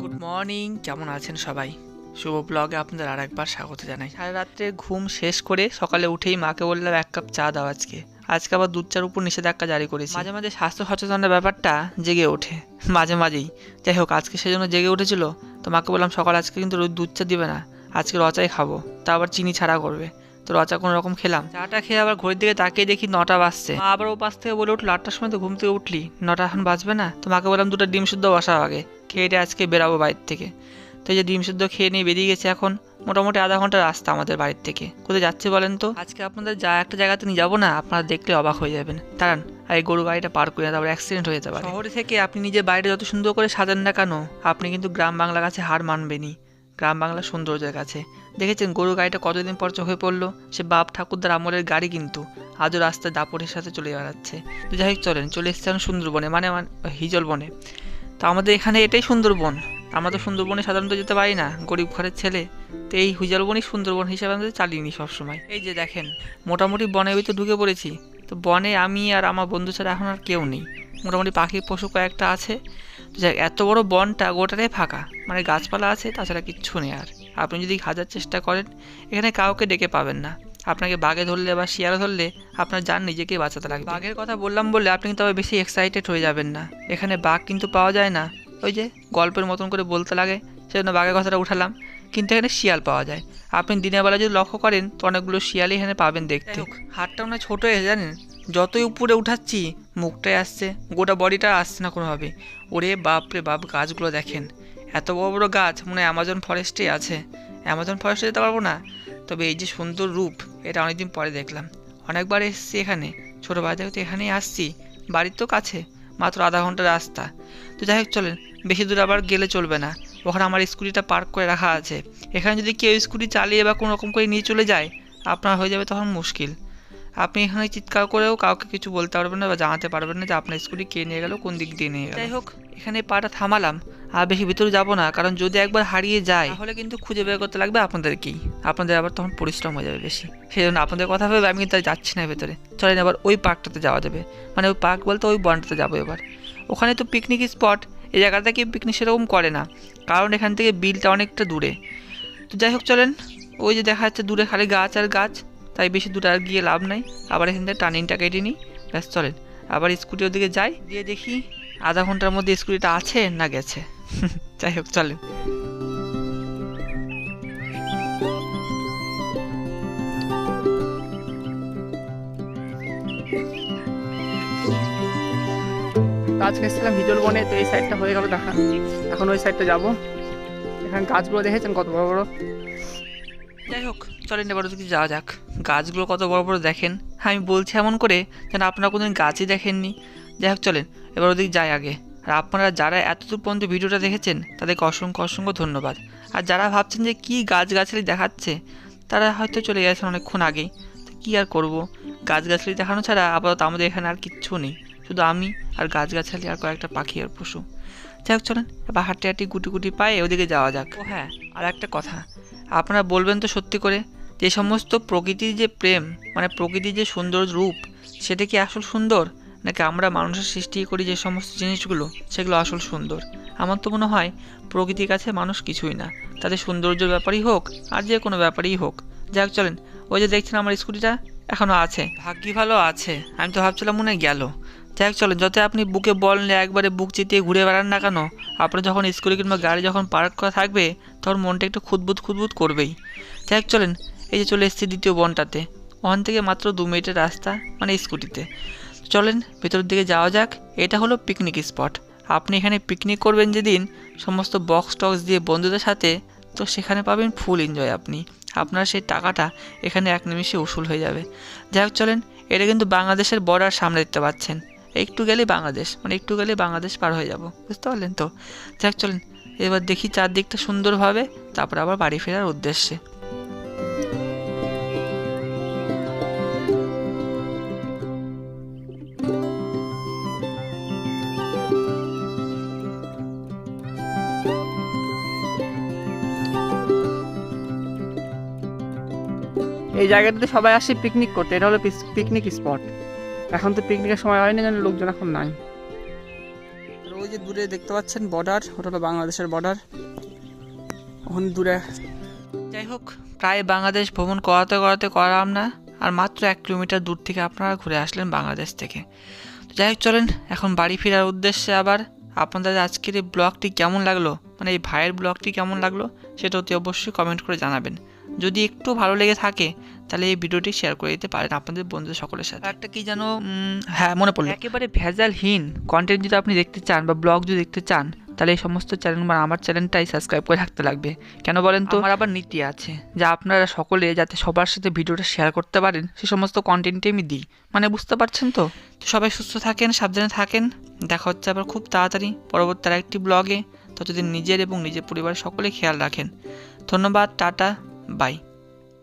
Good morning কেমন আছেন সবাই? শুভ ব্লগে আপনাদের আর একবার স্বাগত জানাই। সারা রাত্রে ঘুম শেষ করে সকালে উঠেই মাকে বললাম, এক কাপ চা দাও আজকে। আজকে আবার দুধ চার উপর নিষেধাজ্ঞা জারি করেছি। মাঝে মাঝে স্বাস্থ্য সচেতনের ব্যাপারটা জেগে ওঠে। মাঝে মাঝেই। যাই হোক, আজকে সেজন্য জেগে উঠেছিল। তো মাকে বললাম, সকাল আজকে কিন্তু রোজ দুধ চা দিবে না। আজকে রচাই খাব। তা আবার চিনি ছাড়া করবে। তো রচা কোনো রকম খেলাম। চাটা খেয়ে আবার ঘড়ির দিকে তাকিয়ে দেখি নটা বাজছে। আবার ও পাশ থেকে বলে উঠল, আটটার সময় তো ঘুম থেকে উঠলি। নটা এখন বাজবে না? তো মাকে বললাম, দুটো ডিম শুদ্ধ বসাও আগে। খেয়ে আজকে বেরাবো বাড়ির থেকে। তো এই যে ডিম শুদ্ধ খেয়ে নিয়ে বেরিয়ে গেছে এখন, মোটামুটি আধা ঘণ্টা রাস্তা আমাদের বাড়ির থেকে। কোথায় যাচ্ছে বলেন তো? আজকে আপনাদের যা একটা জায়গাতে নিয়ে যাব না, আপনারা দেখলে অবাক হয়ে যাবেন। দাঁড়ান, আর এই গরু গাড়িটা পার করে তারপর অ্যাক্সিডেন্ট হয়ে যেতে পারে। শহরে থেকে আপনি নিজে বাইরে যত সুন্দর করে সাজান না কেন, আপনি কিন্তু গ্রাম বাংলার কাছে হার মানবেনই। গ্রাম বাংলার সৌন্দর্যের কাছে। দেখেছেন গরু গাড়িটা কতদিন পর চোখে পড়ল? সে বাপ ঠাকুরদার আমলের গাড়ি কিন্তু আজও রাস্তায় দাপটের সাথে চলে বেড়াচ্ছে। তো যাই হোক, চলেন, চলে এসছে এখন সুন্দরবনে মানে হিজল বনে। তো আমাদের এখানে এটাই সুন্দরবন। আমরা তো সুন্দরবনে সাধারণত যেতে পারি না, গরিব ঘরের ছেলে। তো এই হিজলবনই সুন্দরবন হিসাবে আমাদের চালিয়ে নিই সবসময়। এই যে দেখেন, মোটামুটি বনের ভিতরে ঢুকে পড়েছি। তো বনে আমি আর আমার বন্ধু ছাড়া এখন আর কেউ নেই। মোটামুটি পাখি পশু কয়েকটা আছে। যাই এত বড় বনটা গোটাটাই ফাঁকা। মানে গাছপালা আছে, তাছাড়া কিচ্ছু নেই আর। আপনি যদি হাজার চেষ্টা করেন, এখানে কাউকে ডেকে পাবেন না। আপনাকে বাঘে ধরলে বা শিয়ালে ধরলে আপনার যান নিজেকে বাঁচাতে লাগবে। বাঘের কথা বললাম বলে আপনি আবার বেশি এক্সাইটেড হয়ে যাবেন না। এখানে বাঘ কিন্তু পাওয়া যায় না। ওই যে গল্পের মতন করে বলতে লাগে, সেজন্য বাঘের কথাটা উঠালাম। কিন্তু এখানে শিয়াল পাওয়া যায়। আপনি দিনের বেলা যদি লক্ষ্য করেন, তো অনেকগুলো শিয়ালই এখানে পাবেন দেখতে। মনে হয় ছোটো হয়ে জানেন? যতই উপরে উঠাচ্ছি, মুখটাই আসছে, গোটা বডিটা আসছে না কোনোভাবে। ওরে বাপ রে বাপ, গাছগুলো দেখেন। এত বড় বড় গাছ মনে হয় অ্যামাজন ফরেস্টে আছে। অ্যামাজন ফরেস্টে যেতে পারব না। তবে এই যে সুন্দর রূপ এটা অনেকদিন পরে দেখলাম। অনেকবার এসেছি এখানে। ছোটো বাড়ি থেকে তো এখানেই আসছি। বাড়ির তো কাছে মাত্র আধা ঘণ্টা রাস্তা। তো যাই হোক চলেন। বেশি দূর আবার গেলে চলবে না। ওখানে আমার স্কুটিটা পার্ক করে রাখা আছে। এখানে যদি কেউ স্কুটি চালিয়ে বা কোনো রকম করে নিয়ে চলে যায় আপনার হয়ে যাবে তখন মুশকিল। আপনি এখানে চিৎকার করেও কাউকে কিছু বলতে পারবেন না বা জানাতে পারবেন না যে আপনার স্কুটি কে নিয়ে গেল কোন দিক দিয়ে নিয়ে গেল। যাই হোক। এখানে পাটা থামালাম। আর বেশি ভিতরে যাব না, কারণ যদি একবার হারিয়ে যায়, তাহলে কিন্তু খুঁজে বের করতে লাগবে আপনাদেরকেই। আপনাদের আবার তখন পরিশ্রম হয়ে যাবে বেশি। সেই জন্য আপনাদের কথা ভেবে আমি কিন্তু যাচ্ছি না ভেতরে। চলেন এবার ওই পার্কটাতে যাওয়া যাবে। মানে ওই পার্ক বলতে ওই বনটাতে যাব এবার। ওখানে তো পিকনিক স্পট এই জায়গাটা কি পিকনিক সেরকম করে না, কারণ এখান থেকে বিলটা অনেকটা দূরে। তো যাই হোক চলেন, ওই যে দেখা যাচ্ছে দূরে খালি গাছ আর গাছ, তাই বেশি দূরে আর গিয়ে লাভ নাই। আবার এখান থেকে টার্নিংটা কেটে নিই, ব্যাস চলেন। আবার স্কুটি ওদিকে যাই দিয়ে দেখি আধা ঘণ্টার মধ্যে স্কুটিটা আছে না গেছে? যাই হোক চলে আজকে এসেছিলাম হিজল বনে তো এই সাইডটা হয়ে গেল দেখা। এখন ওই সাইডটা যাব। এখানে গাছগুলো দেখেছেন কত বড় বড়? যাই হোক চলেন এবার ওদিকে যাওয়া যাক। গাছগুলো কত বড় বড় দেখেন। হ্যাঁ আমি বলছি এমন করে যেন আপনারা কোনোদিন গাছই দেখেননি। যাই হোক চলেন এবার ওদিকে যাই আগে। আর আপনারা যারা এতদূর পর্যন্ত ভিডিওটা দেখেছেন তাদেরকে অসংখ্য অসংখ্য ধন্যবাদ। আর যারা ভাবছেন যে কী গাছগাছালি দেখাচ্ছে তারা হয়তো চলে গেছেন অনেকক্ষণ আগেই কী আর করব? গাছগাছালি দেখানো ছাড়া আপাতত আমাদের এখানে আর কিচ্ছু নেই। শুধু আমি আর গাছগাছালি আর কয়েকটা পাখি আর পশু। যাই হোক চলেন এবার হাঁটতে হাঁটি গুটি গুটি পায়ে ওদিকে যাওয়া যাক। ও হ্যাঁ আর একটা কথা। আপনারা বলবেন তো সত্যি করে যে সমস্ত প্রকৃতির যে প্রেম মানে প্রকৃতির যে সুন্দর রূপ সেটা কি আসল সুন্দর? নাকি আমরা মানুষের সৃষ্টি করি যে সমস্ত জিনিসগুলো, সেগুলো আসল সুন্দর? আমার তো মনে হয় প্রকৃতির কাছে মানুষ কিছুই না। তাদের সৌন্দর্যের ব্যাপারই হোক আর যে কোনো ব্যাপারই হোক। যাক, চলেন। ওই যে দেখছেন আমার স্কুটিটা এখনও আছে। ভাগ্যি ভালো আছে। আমি তো ভাবছিলাম মনে গেল। যাক, চলেন। যত আপনি বুকে বল নিয়ে একবারে বুক চিতিয়ে ঘুরে বেড়ান না কেন, আপনার যখন স্কুটি কিংবা গাড়ি যখন পার্ক করা থাকবে তখন মনটা একটু খুদবুদ খুদবুদ করবেই। যাক, চলেন। এই যে চলে এসেছি দ্বিতীয় বনটাতে। ওখান থেকে মাত্র দু মিনিটের রাস্তা মানে স্কুটিতে। চলেন ভেতরের দিকে যাওয়া যাক। এটা হলো পিকনিক স্পট আপনি এখানে পিকনিক করবেন যেদিন, সমস্ত বক্স টক্স দিয়ে বন্ধুদের সাথে, তো সেখানে পাবেন ফুল এনজয় আপনি। আপনার সেই টাকাটা এখানে এক নিমিষে উসুল হয়ে যাবে। যাই হোক, চলেন, এটা কিন্তু বাংলাদেশের বর্ডার সামনে দেখতে পাচ্ছেন। একটু গেলে বাংলাদেশ মানে একটু গেলে বাংলাদেশ পার হয়ে যাব। বুঝতে পারলেন তো? যাক চলেন, এবার দেখি চারদিকটা সুন্দরভাবে, তারপর আবার বাড়ি ফেরার উদ্দেশ্যে। এই জায়গাটাতে সবাই আসে পিকনিক করতে। এটা হলো পিকনিক স্পট এখন তো পিকনিকের সময় হয়নি যেন লোকজন এখন নাই। ওই যে দূরে দেখতে পাচ্ছেন বর্ডার ওটা হলো বাংলাদেশের বর্ডার ওখানে দূরে। যাই হোক প্রায় বাংলাদেশ ভ্রমণ করাতে করাতে করালাম না আর মাত্র এক কিলোমিটার দূর থেকে আপনারা ঘুরে আসলেন বাংলাদেশ থেকে। তো যাই হোক চলেন এখন বাড়ি ফেরার উদ্দেশ্যে আবার আপনাদের আজকের এই ব্লগটি কেমন লাগল? মানে এই ভাইয়ের ব্লগটি কেমন লাগল? সেটা অতি অবশ্যই কমেন্ট করে জানাবেন। যদি একটু ভালো লেগে থাকে তাহলে এই ভিডিওটি শেয়ার করে দিতে পারেন আপনাদের বন্ধুদের সকলের সাথে। একটা কি যেন হ্যাঁ মনে পড়ল। একেবারে ভেজালহীন কন্টেন্ট যদি আপনি দেখতে চান বা ব্লগ যদি দেখতে চান তাহলে এই সমস্ত চ্যানেল মানে আমার চ্যানেলটাই সাবস্ক্রাইব করে রাখতে লাগবে। কেন বলেন তো? আমার আবার নীতি আছে যা আপনারা সকলে যাতে সবার সাথে ভিডিওটা শেয়ার করতে পারেন সে সমস্ত কন্টেন্টই আমি দিই। মানে বুঝতে পারছেন তো? তো সবাই সুস্থ থাকেন সাবধানে থাকেন। দেখা হচ্ছে আবার খুব তাড়াতাড়ি পরবর্তী আরেকটি ব্লগে ততদিন নিজের এবং নিজের পরিবারের সকলে খেয়াল রাখেন। ধন্যবাদ টাটা। Bye.